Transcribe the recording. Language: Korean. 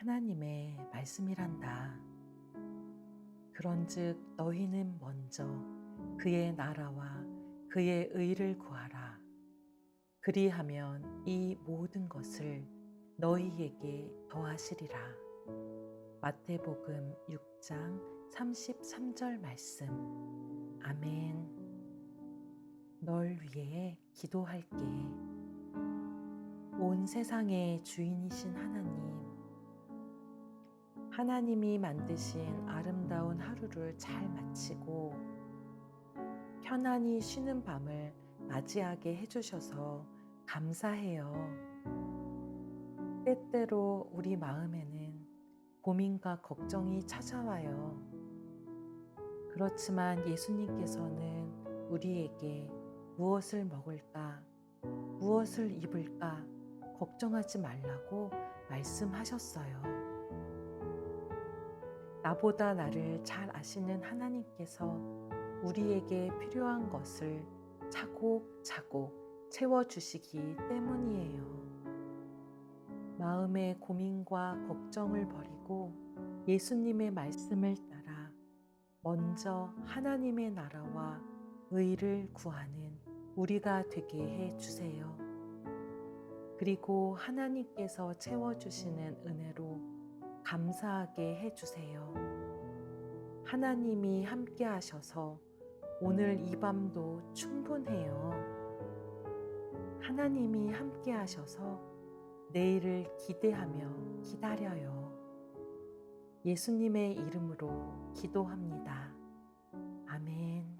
하나님의 말씀이란다. 그런즉 너희는 먼저 그의 나라와 그의 의를 구하라. 그리하면 이 모든 것을 너희에게 더하시리라. 마태복음 6장 33절 말씀. 아멘. 널 위해 기도할게. 온 세상의 주인이신 하나님. 하나님이 만드신 아름다운 하루를 잘 마치고 편안히 쉬는 밤을 맞이하게 해주셔서 감사해요. 때때로 우리 마음에는 고민과 걱정이 찾아와요. 그렇지만 예수님께서는 우리에게 무엇을 먹을까, 무엇을 입을까 걱정하지 말라고 말씀하셨어요. 나보다 나를 잘 아시는 하나님께서 우리에게 필요한 것을 차곡차곡 채워주시기 때문이에요. 마음의 고민과 걱정을 버리고 예수님의 말씀을 따라 먼저 하나님의 나라와 의를 구하는 우리가 되게 해 주세요. 그리고 하나님께서 채워주시는 은혜로 감사하게 해 주세요. 하나님이 함께 하셔서 오늘 이 밤도 충분해요. 하나님이 함께 하셔서 내일을 기대하며 기다려요. 예수님의 이름으로 기도합니다. 아멘.